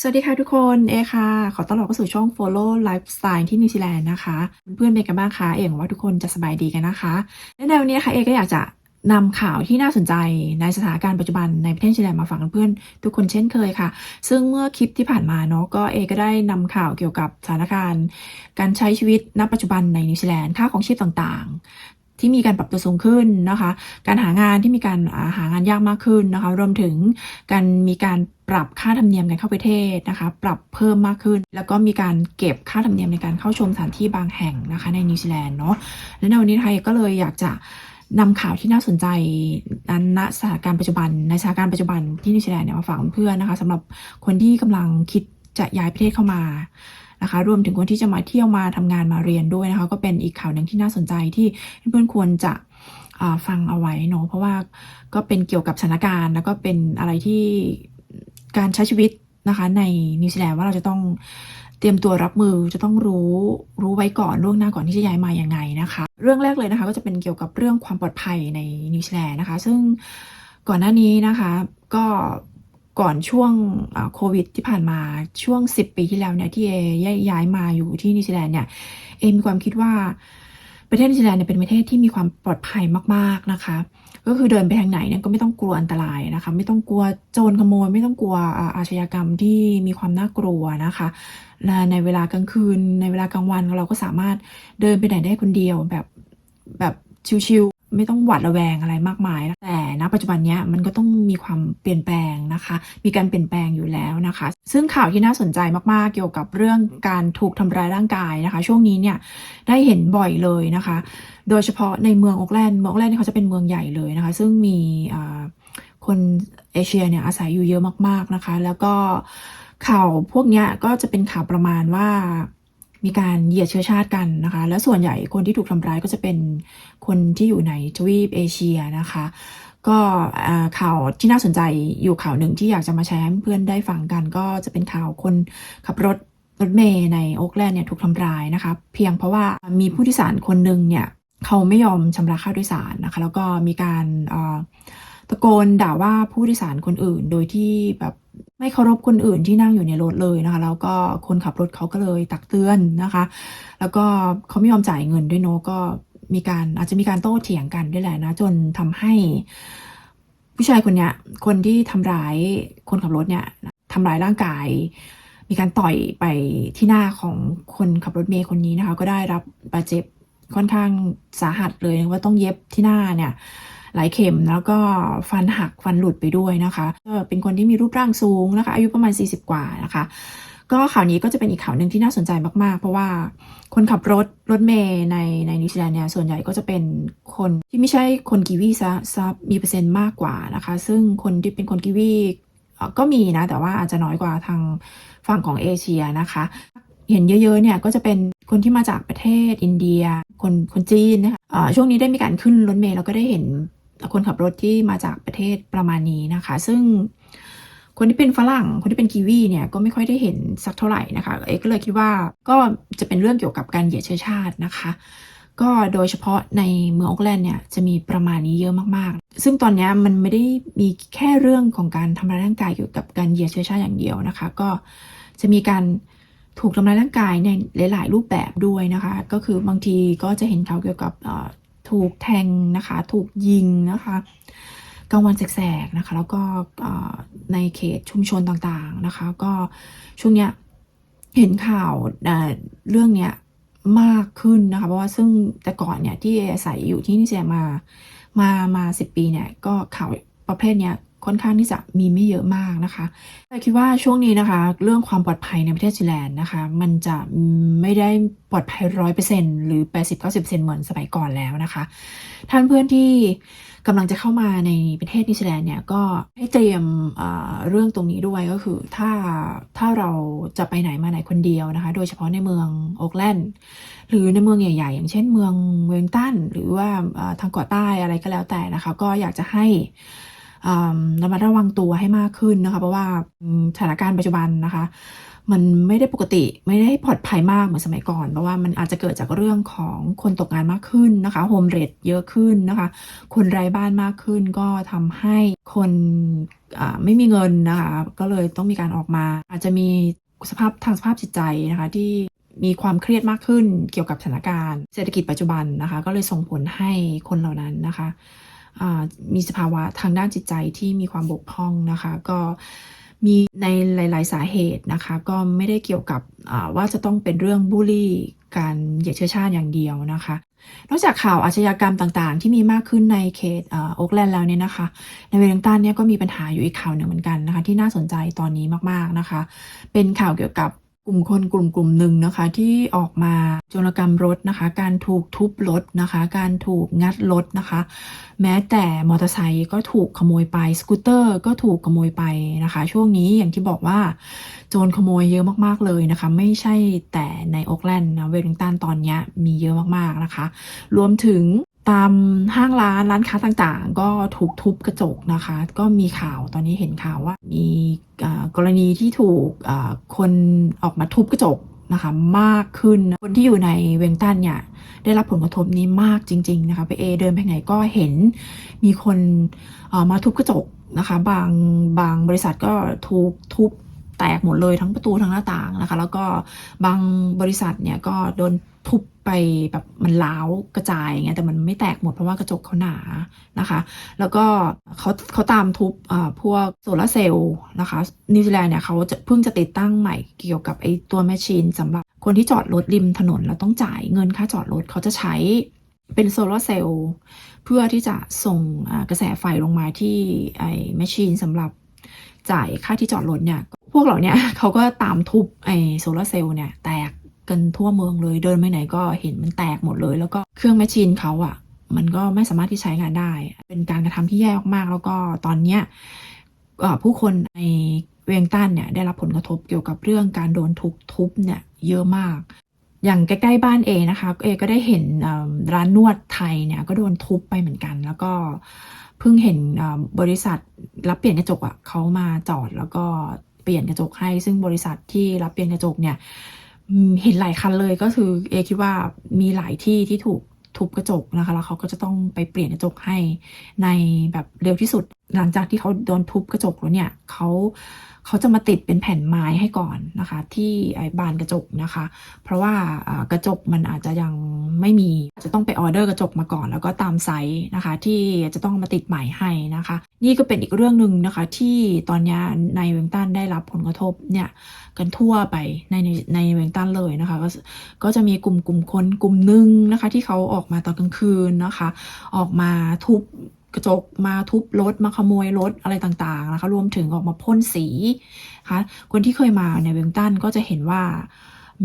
สวัสดีค่ะทุกคนเอค่ะ ขอต้อนรับเข้าสู่ช่อง Follow Lifestyle ที่นิวซีแลนด์นะคะ เพื่อนๆเป็นกันบ้างคะเอกหวังว่าทุกคนจะสบายดีกันนะคะ และในวันนี้นะคะเอก็อยากจะนำข่าวที่น่าสนใจในสถานการณ์ปัจจุบันในประเทศนิวซีแลนด์มาฝากเพื่อนทุกคนเช่นเคยค่ะ ซึ่งเมื่อคลิปที่ผ่านมาเนาะก็เอก็ได้นำข่าวเกี่ยวกับสถานการณ์ การใช้ชีวิตณปัจจุบันในนิวซีแลนด์ค่าของชีพต่างๆ ที่มีการปรับตัวสูงขึ้นนะคะ การหางานที่มีการาหางานยากมากขึ้นนะคะ รวมถึงการมีการปรับค่าธรรมเนียมการเข้าประเทศนะคะ ปรับเพิ่มมากขึ้น แล้วก็มีการเก็บค่าธรรมเนียมในการเข้าชมสถานที่บางแห่งนะคะ ในนิวซีแลนด์เนาะ และในวันนี้ไทยก็เลยอยากจะนำข่าวที่น่าสนใจนั้นณสถานการณ์ปัจจุบันในสถานการณ์ปัจจุบันที่นิวซีแลนด์เนี่ยมาฝากเพื่อนนะคะสำหรับคนที่กำลังคิดจะย้ายประเทศเข้ามา นะคะ รวมถึงคนที่จะมาเที่ยวมาทำงานมาเรียนด้วยนะคะ ก็เป็นอีกข่าวหนึ่งที่น่าสนใจที่เพื่อนๆควรจะฟังเอาไว้เนาะเพราะว่าก็เป็นเกี่ยวกับสถานการณ์ แล้วก็เป็นอะไรที่การใช้ชีวิตนะคะในนิวซีแลนด์ว่าเราจะต้องเตรียมตัวรับมือจะต้องรู้รู้ไว้ก่อนล่วงหน้าก่อนที่จะย้ายมาอย่างไงนะคะ เรื่องแรกเลยนะคะก็จะเป็นเกี่ยวกับเรื่องความปลอดภัยในนิวซีแลนด์นะคะ ซึ่งก่อนหน้านี้นะคะ ก็ ก่อนช่วงโควิดที่ผ่านมาช่วง 10 ปีที่แล้วเนี่ยที่เอย้ายมาอยู่ที่นิวซีแลนด์เนี่ยเอมีความคิดว่าประเทศนิวซีแลนด์เนี่ยเป็นประเทศที่มีความปลอดภัยมากๆนะคะ ก็คือเดินไปทางไหนเนี่ยก็ไม่ต้องกลัวอันตรายนะคะ ไม่ต้องกลัวโจรขโมย ไม่ต้องกลัวอาชญากรรมที่มีความน่ากลัวนะคะและในเวลากลางคืนในเวลากลางวันเราก็สามารถเดินไปไหนได้คนเดียวแบบแบบชิวๆ ไม่ต้องหวาดระแวงอะไรมากมายแต่ณปัจจุบันนี้มันก็ต้องมีความเปลี่ยนแปลงนะคะ มีการเปลี่ยนแปลงอยู่แล้วนะคะ ซึ่งข่าวที่น่าสนใจมากๆ เกี่ยวกับเรื่องการถูกทำร้ายร่างกายนะคะ ช่วงนี้เนี่ยได้เห็นบ่อยเลยนะคะ โดยเฉพาะในเมืองโอกแลนด์เมืองโอกแลนด์นี่เขาจะเป็นเมืองใหญ่เลยนะคะ ซึ่งมีคนเอเชียเนี่ยอาศัยอยู่เยอะมากๆนะคะ แล้วก็ข่าวพวกนี้ก็จะเป็นข่าวประมาณว่า มีการเหยียดเชื้อชาติกันนะคะ แล้วส่วนใหญ่คนที่ถูกทำร้ายก็จะเป็นคนที่อยู่ในทวีปเอเชียนะคะ ก็ข่าวที่น่าสนใจอยู่ข่าวหนึ่งที่อยากจะมาแชร์ให้เพื่อนได้ฟังกัน ก็จะเป็นข่าวคนขับรถรถเมย์ในโอ๊กแลนด์เนี่ยถูกทำร้ายนะคะเพียงเพราะว่ามีผู้โดยสารคนหนึ่งเนี่ยเขาไม่ยอมชำระค่าโดยสารนะคะ แล้วก็มีการตะโกนด่าว่าผู้โดยสารคนอื่น โดยที่แบบ ไม่เคารพคนอื่นที่นั่งอยู่ในรถเลยนะคะ แล้วก็คนขับรถเขาก็เลยตักเตือนนะคะ แล้วก็เขาไม่ยอมจ่ายเงินด้วยเนอะก็มีการอาจจะมีการโต้เถียงกันด้วยแหละนะ จนทำให้ผู้ชายคนเนี้ยคนที่ทำร้ายคนขับรถเนี่ยทำร้ายร่างกาย มีการต่อยไปที่หน้าของคนขับรถเมย์คนนี้นะคะ ก็ได้รับบาดเจ็บค่อนข้างสาหัสเลยว่าต้องเย็บที่หน้าเนี่ย หลายเข็มแล้วก็ฟันหักฟันหลุดไปด้วยนะคะก็เป็นคนที่มีรูปร่างสูงนะคะ อายุประมาณ 40 กว่านะคะก็ข่าวนี้ก็จะเป็นอีกข่าวหนึ่งที่น่าสนใจมาก ๆ เพราะว่าคนขับรถรถเมย์ในในนิวซีแลนด์เนี่ยส่วนใหญ่ก็จะเป็นคนที่ไม่ใช่คนกีวีซะซะมีเปอร์เซ็นต์มากกว่านะคะ ซึ่งคนที่เป็นคนกีวีก็มีนะ แต่ว่าอาจจะน้อยกว่าทางฝั่งของเอเชียนะคะ เห็นเยอะ ๆ เนี่ยก็จะเป็นคนที่มาจากประเทศอินเดีย คนคนจีนนะคะอ่าช่วงนี้ได้มีการขึ้นรถเมล์เราก็ได้เห็น คนขับรถที่มาจากประเทศประมาณนี้นะคะ ซึ่งคนที่เป็นฝรั่ง คนที่เป็นกีวีเนี่ยก็ไม่ค่อยได้เห็นสักเท่าไหร่นะคะเอกก็เลยคิดว่าก็จะเป็นเรื่องเกี่ยวกับการเหยียดเชื้อชาตินะคะ ก็โดยเฉพาะในเมืองโอ๊กแลนด์เนี่ยจะมีประมาณนี้เยอะมากๆ ซึ่งตอนนี้มันไม่ได้มีแค่เรื่องของการทำร้ายร่างกายเกี่ยวกับการเหยียดเชื้อชาติอย่างเดียวนะคะ ก็จะมีการถูกทำร้ายร่างกายในหลาย ๆ รูปแบบด้วยนะคะ ก็คือบางทีก็จะเห็นเขาเกี่ยวกับ ถูกแทงนะคะ ถูกยิงนะคะกลางวันแสกๆนะคะ แล้วก็ในเขตชุมชนต่างๆนะคะ ก็ช่วงเนี้ยเห็นข่าวเรื่องเนี้ยมากขึ้นนะคะ เพราะว่าซึ่งแต่ก่อนเนี่ยที่อาศัยอยู่ที่นิวซีแลนด์มามามาสิปีเนี่ยก็ข่าวประเภทเนี้ย ค่อนข้างที่จะมีไม่เยอะมากนะคะ แต่คิดว่าช่วงนี้นะคะ เรื่องความปลอดภัยในประเทศนิวซีแลนด์นะคะ มันจะไม่ได้ปลอดภัยร้อยเปอร์เซ็นหรือแปดสิบเก้าสิบเปอร์เซ็นเหมือนสมัยก่อนแล้วนะคะ ท่านเพื่อนที่กำลังจะเข้ามาในประเทศนิวซีแลนด์เนี่ยก็ให้เตรียมเรื่องตรงนี้ด้วยก็คือถ้าถ้าเราจะไปไหนมาไหนคนเดียวนะคะ โดยเฉพาะในเมืองโอ๊กแลนด์หรือในเมืองใหญ่ ๆ อย่างเช่นเมืองเวลตันหรือว่าทางเกาะใต้อะไรก็แล้วแต่นะคะ ก็อยากจะให้ ระมัดระวังตัวให้มากขึ้นนะคะ เพราะว่าสถานการณ์ปัจจุบันนะคะ มันไม่ได้ปกติไม่ได้ปลอดภัยมากเหมือนสมัยก่อน เพราะว่ามันอาจจะเกิดจากเรื่องของคนตกงานมากขึ้นนะคะโฮมเรทเยอะขึ้นนะคะ คนไร้บ้านมากขึ้นก็ทำให้คนไม่มีเงินนะคะ ก็เลยต้องมีการออกมา อาจจะมีสภาพทางสภาพจิตใจนะคะที่มีความเครียดมากขึ้นเกี่ยวกับสถานการณ์เศรษฐกิจปัจจุบันนะคะ ก็เลยส่งผลให้คนเหล่านั้นนะคะ มีสภาวะทางด้านจิตใจที่มีความบกพร่องนะคะ ก็มีในหลาย ๆ สาเหตุนะคะ ก็ไม่ได้เกี่ยวกับว่าจะต้องเป็นเรื่องบูลลี่ การเหยียดเชื้อชาติอย่างเดียวนะคะ นอกจากข่าวอาชญากรรมต่างๆ ที่มีมากขึ้นในเขตโอ๊กแลนด์แล้วเนี่ยนะคะ ในเวลิงตันเนี่ยก็มีปัญหาอยู่อีกข่าวหนึ่งเหมือนกันนะคะ ที่น่าสนใจตอนนี้มากๆนะคะ เป็นข่าวเกี่ยวกับ กลุ่มคนกลุ่มกลุ่มหนึ่งนะคะที่ออกมาโจรกรรมรถนะคะ การถูกทุบรถนะคะ การถูกงัดรถนะคะ แม้แต่มอเตอร์ไซค์ก็ถูกขโมยไปสกูตเตอร์ก็ถูกขโมยไปนะคะ ช่วงนี้อย่างที่บอกว่า โจรขโมยเยอะมากๆเลยนะคะ ไม่ใช่แต่ในโอ๊กแลนด์นะเวลิงตันตอนนี้มีเยอะมากๆนะคะ รวมถึง ตามห้างร้านร้านค้าต่างๆ ก็ถูกทุบกระจกนะคะ ก็มีข่าวตอนนี้เห็นข่าวว่า มีกรณีที่ถูกคนออกมาทุบกระจกนะคะมากขึ้นคนที่อยู่ในเวงตันเนี่ยได้รับผลกระทบนี้มากจริง ๆ นะคะไปเอเดินไปไหนก็เห็นมีคนมาทุบกระจกนะคะบางบางบริษัทก็ถูกทุบแตกหมดเลยทั้งประตูทั้งหน้าต่างนะคะ แล้วก็บางบริษัทเนี่ยก็โดนทุบ ไปแบบมันล้าวกระจายอย่างเงี้ยแต่มันไม่แตกหมดเพราะว่ากระจกเขาหนานะคะ แล้วก็เขาเขาตามทุบอ่าพวกโซลาร์เซลล์นะคะนิวซีแลนด์เนี่ยเขาจะเพิ่งจะติดตั้งใหม่เกี่ยวกับไอตัวแมชชีนสำหรับคนที่จอดรถริมถนนแล้วต้องจ่ายเงินค่าจอดรถเขาจะใช้เป็นโซลาร์เซลล์เพื่อที่จะส่งกระแสไฟลงมาที่ไอแมชชีนสำหรับจ่ายค่าที่จอดรถเนี่ยพวกเหล่านี้เขาก็ตามทุบไอโซลาร์เซลล์เนี่ยแตก กันทั่วเมืองเลย เดินไปไหนก็เห็นมันแตกหมดเลย แล้วก็เครื่องแมชชีนเขาอะมันก็ไม่สามารถที่ใช้งานได้ เป็นการกระทำที่แย่มากๆ แล้วก็ตอนเนี้ยผู้คนในเวียงตันเนี่ยได้รับผลกระทบเกี่ยวกับเรื่องการโดนทุบทุบเนี่ยเยอะมาก อย่างใกล้ๆบ้านเอนะคะ เอก็ได้เห็นร้านนวดไทยเนี่ยก็โดนทุบไปเหมือนกัน แล้วก็เพิ่งเห็นบริษัทรับเปลี่ยนกระจกอะ่ะเขามาจอดแล้วก็เปลี่ยนกระจกให้ ซึ่งบริษัทที่รับเปลี่ยนกระจกเนี่ย เห็นหลายคันเลยก็คือเอคิดว่ามีหลายที่ที่ถูกทุบกระจกนะคะ แล้วเขาก็จะต้องไปเปลี่ยนกระจกให้ในแบบเร็วที่สุด หลังจากที่เขาโดนทุบกระจกแล้วเนี่ยเขาเขาจะมาติดเป็นแผ่นไม้ให้ก่อนนะคะ ที่ไอ้บานกระจกนะคะ เพราะว่ากระจกมันอาจจะยังไม่มีจจะต้องไปออเดอร์กระจกมาก่อน แล้วก็ตามไซส์นะคะ ที่จะต้องมาติดใหม่ให้นะคะ นี่ก็เป็นอีกเรื่องหนึ่งนะคะ ที่ตอนนี้ในเวงตันได้รับผลกระทบเนี่ยกันทั่วไปในในในเวงตันเลยนะคะ ก็ก็จะมีกลุ่มกลุ่มคนกลุ่มหนึ่งนะคะ ที่เขาออกมาตอนกลางคืนนะคะ ออกมาทุบ กระจกมาทุบรถมาขโมยรถอะไรต่างๆนะคะรวมถึงออกมาพ่นสีนะคะคนที่เคยมาในเวงตันก็จะเห็นว่า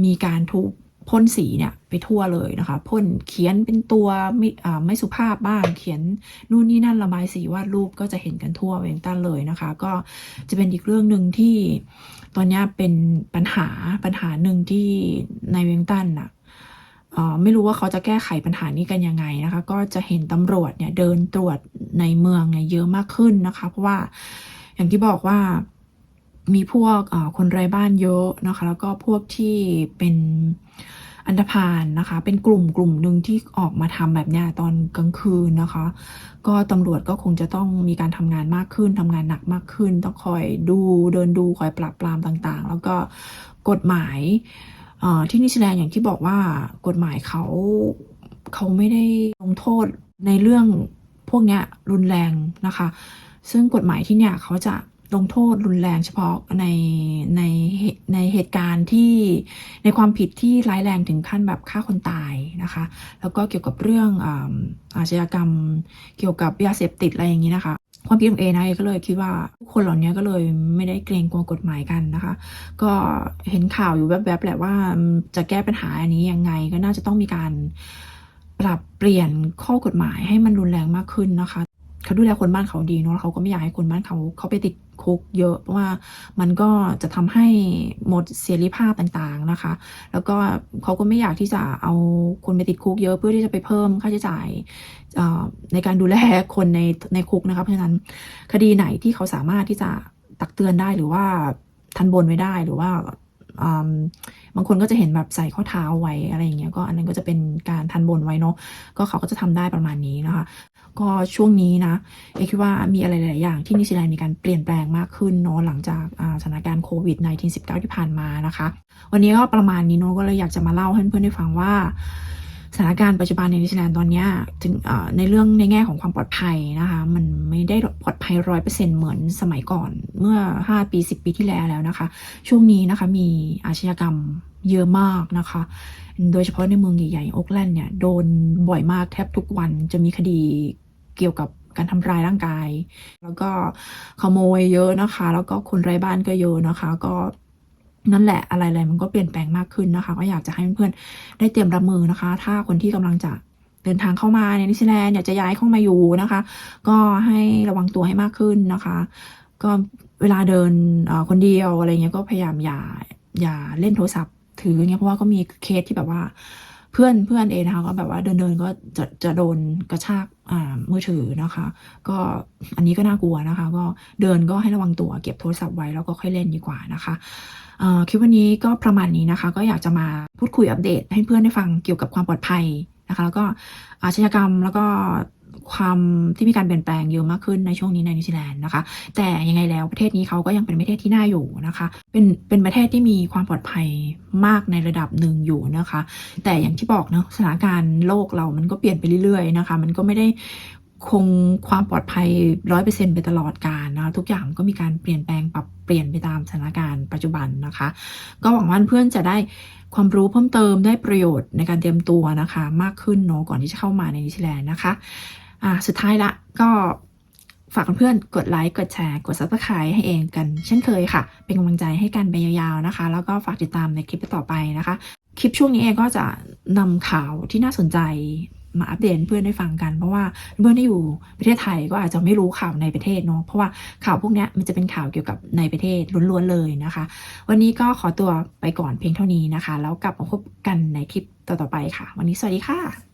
มีการทุบพ่นสีเนี่ยไปทั่วเลยนะคะพ่นเขียนเป็นตัวไม่ไม่สุภาพบ้างเขียนนู่นนี่นั่นระบายสีวาดรูปก็จะเห็นกันทั่วเวงตันเลยนะคะ ก็จะเป็นอีกเรื่องหนึ่งที่ตอนนี้เป็นปัญหาปัญหาหนึ่งที่ในเวงตันน่ะ ไม่รู้ว่าเขาจะแก้ไขปัญหานี้กันยังไงนะคะ ก็จะเห็นตำรวจเนี่ยเดินตรวจในเมืองเนี่ยเยอะมากขึ้นนะคะ เพราะว่าอย่างที่บอกว่ามีพวกคนไร้บ้านเยอะนะคะ แล้วก็พวกที่เป็นอันธพาลนะคะ เป็นกลุ่มกลุ่มหนึ่งที่ออกมาทำแบบนี้ตอนกลางคืนนะคะ ก็ตำรวจก็คงจะต้องมีการทำงานมากขึ้นทำงานหนักมากขึ้น ต้องคอยดูเดินดูคอยปราบปรามต่างๆ แล้วก็กฎหมาย ที่นิวซีแลนด์อย่างที่บอกว่ากฎหมายเขาเขาไม่ได้ลงโทษในเรื่องพวกนี้รุนแรงนะคะ ซึ่งกฎหมายที่เนี่ยเขาจะลงโทษรุนแรงเฉพาะในในเหตุในเหตุการณ์ที่ในความผิดที่ร้ายแรงถึงขั้นแบบฆ่าคนตายนะคะ แล้วก็เกี่ยวกับเรื่องอาชญากรรมเกี่ยวกับยาเสพติดอะไรอย่างนี้นะคะ ความคิดของเอนะเอก็เลยคิดว่าผู้คนเหล่านี้ก็เลยไม่ได้เกรงกลัวกฎหมายกันนะคะ ก็เห็นข่าวอยู่แวบๆแหละว่าจะแก้ปัญหาอันนี้ยังไงก็น่าจะต้องมีการปรับเปลี่ยนข้อกฎหมายให้มันรุนแรงมากขึ้นนะคะ เขาดูแลคนบ้านเขาดีเนาะแล้วเขาก็ไม่อยากให้คนบ้านเขาเขาไปติดคุกเยอะเพราะว่ามันก็จะทำให้หมดเสรีภาพต่างๆนะคะ แล้วก็เขาก็ไม่อยากที่จะเอาคนไปติดคุกเยอะเพื่อที่จะไปเพิ่มค่าใช้จ่ายในการดูแลคนในในคุกนะคะเพราะฉะนั้นคดีไหนที่เขาสามารถที่จะตักเตือนได้หรือว่าทันบนไว้ได้หรือว่าบางคนก็จะเห็นแบบใส่ข้อเท้าไว้อะไรอย่างเงี้ยก็อันนั้นก็จะเป็นการทันบนไว้เนาะก็เขาก็จะทำได้ประมาณนี้นะคะ ก็ช่วงนี้นะเอคิดว่ามีอะไรหลาย ๆ อย่างที่นิวซีแลนด์มีการเปลี่ยนแปลงมากขึ้นเนาะหลังจากสถานการณ์โควิด -19 19ที่ผ่านมานะคะ วันนี้ก็ประมาณนี้เนาะก็เลยอยากจะมาเล่าให้เพื่อนๆได้ฟังว่าสถานการณ์ปัจจุบันในนิวซีแลนด์ตอนเนี้ยถึงในเรื่องในแง่ของความปลอดภัยนะคะ มันไม่ได้ปลอดภัยร้อยเปอร์เซ็นต์เหมือนสมัยก่อนเมื่อ 5 ปี 10 ปีที่แล้วแล้วนะคะ ช่วงนี้นะคะมีอาชญากรรมเยอะมากนะคะ โดยเฉพาะในเมืองใหญ่ๆโอ๊กแลนด์เนี่ย โดนบ่อยมากแทบทุกวันจะมีคดี เกี่ยวกับการทำร้ายร่างกาย แล้วก็ขโมยเยอะนะคะ แล้วก็คนไร้บ้านก็เยอะนะคะ ก็นั่นแหละอะไรๆมันก็เปลี่ยนแปลงมากขึ้นนะคะ ก็อยากจะให้เพื่อนๆได้เตรียมรับมือนะคะ ถ้าคนที่กำลังจะเดินทางเข้ามาในนิวซีแลนด์อยากจะย้ายเข้ามาอยู่นะคะ ก็ให้ระวังตัวให้มากขึ้นนะคะ ก็เวลาเดินคนเดียวอะไรเงี้ยก็พยายามอย่าอย่าเล่นโทรศัพท์ถือเงี้ยเพราะว่าก็มีเคสที่แบบว่า พื่อนเพื่อนเองนะคะก็แบบว่าเดินเดินก็จะจะโดนกระชากอ่ามือถือนะคะ ก็อันนี้ก็น่ากลัวนะคะ ก็เดินก็ให้ระวังตัวเก็บโทรศัพท์ไว้แล้วก็ค่อยเล่นดีกว่านะคะเอ่อคลิปวันนี้ก็ประมาณนี้นะคะ ก็อยากจะมาพูดคุยอัปเดตให้เพื่อนได้ฟังเกี่ยวกับความปลอดภัยนะคะ แล้วก็อาชญากรรมแล้วก็ ความที่มีการเปลี่ยนแปลงเยอะมากขึ้นในช่วงนี้ในนิวซีแลนด์นะคะ แต่ยังไงแล้วประเทศนี้เขาก็ยังเป็นประเทศที่น่าอยู่นะคะ เป็นเป็นประเทศที่มีความปลอดภัยมากในระดับหนึ่งอยู่นะคะ แต่อย่างที่บอกเนาะสถานการณ์โลกเรามันก็เปลี่ยนไปเรื่อยๆนะคะ มันก็ไม่ได้คงความปลอดภัยร้อยเปอร์เซ็นไปตลอดกาลนะทุกอย่างก็มีการเปลี่ยนแปลงปรับเปลี่ยนไปตามสถานการณ์ปัจจุบันนะคะ ก็หวังว่าเพื่อนจะได้ความรู้เพิ่มเติมได้ประโยชน์ในการเตรียมตัวนะคะ มากขึ้นเนาะก่อนที่จะเข้ามาในนิวซีแลนด์นะคะ อ่าสุดท้ายละก็ฝากเพื่อนๆกดไลค์ กดแชร์ กด subscribe ให้เองกัน เช่นเคยค่ะ เป็นกำลังใจให้กันไปยาวๆนะคะ แล้วก็ฝากติดตามในคลิปต่อไปนะคะ คลิปช่วงนี้เองก็จะนำข่าวที่น่าสนใจมาอัปเดตเพื่อนได้ฟังกัน เพราะว่าเพื่อนที่อยู่ประเทศไทยก็อาจจะไม่รู้ข่าวในประเทศเนาะเพราะว่าข่าวพวกนี้มันจะเป็นข่าวเกี่ยวกับในประเทศล้วนๆเลยนะคะ วันนี้ก็ขอตัวไปก่อนเพียงเท่านี้นะคะ แล้วกลับมาพบกันในคลิปต่อๆไปค่ะ วันนี้สวัสดีค่ะ